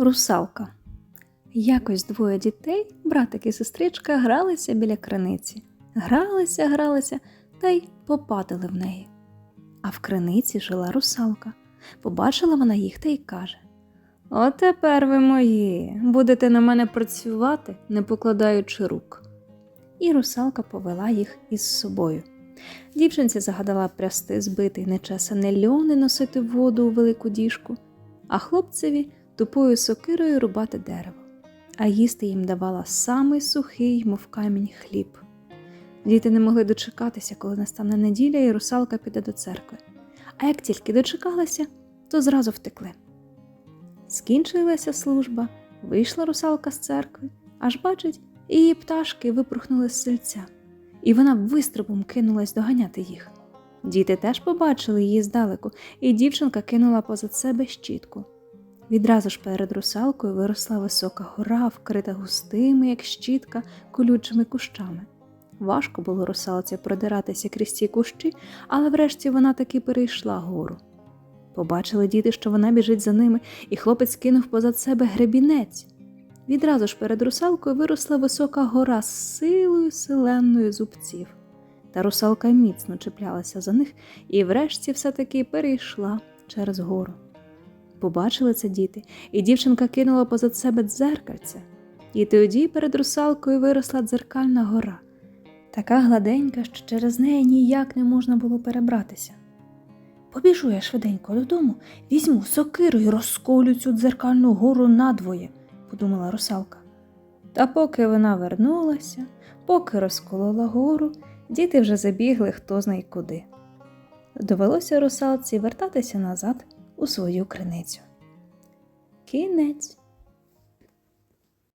Русалка. Якось двоє дітей, братик і сестричка, гралися біля криниці. Гралися, гралися та й попадали в неї. А в криниці жила русалка. Побачила вона їх та й каже: От тепер ви мої, будете на мене працювати, не покладаючи рук. І русалка повела їх із собою. Дівчинці загадала прясти збитий нечесаний льон і носити воду у велику діжку, а хлопцеві тупою сокирою рубати дерево, а їсти їм давала самий сухий, мов камінь, хліб. Діти не могли дочекатися, коли настане неділя, і русалка піде до церкви. А як тільки дочекалася, то зразу втекли. Скінчилася служба, вийшла русалка з церкви, аж бачить, її пташки випорхнули з сельця, і вона вистрибом кинулась доганяти їх. Діти теж побачили її здалеку, і дівчинка кинула позад себе щітку. Відразу ж перед русалкою виросла висока гора, вкрита густими, як щітка, колючими кущами. Важко було русалці продиратися крізь ці кущі, але врешті вона таки перейшла гору. Побачили діти, що вона біжить за ними, і хлопець кинув позад себе гребінець. Відразу ж перед русалкою виросла висока гора з силою селенною зубців. Та русалка міцно чіплялася за них і врешті все-таки перейшла через гору. Побачили це діти, і дівчинка кинула позад себе дзеркальце. І тоді перед русалкою виросла дзеркальна гора, така гладенька, що через неї ніяк не можна було перебратися. Побіжу я швиденько додому, візьму сокиру і розколю цю дзеркальну гору надвоє, подумала русалка. Та поки вона вернулася, поки розколола гору, діти вже забігли хто знає куди. Довелося русалці вертатися назад у свою криницю. Кінець.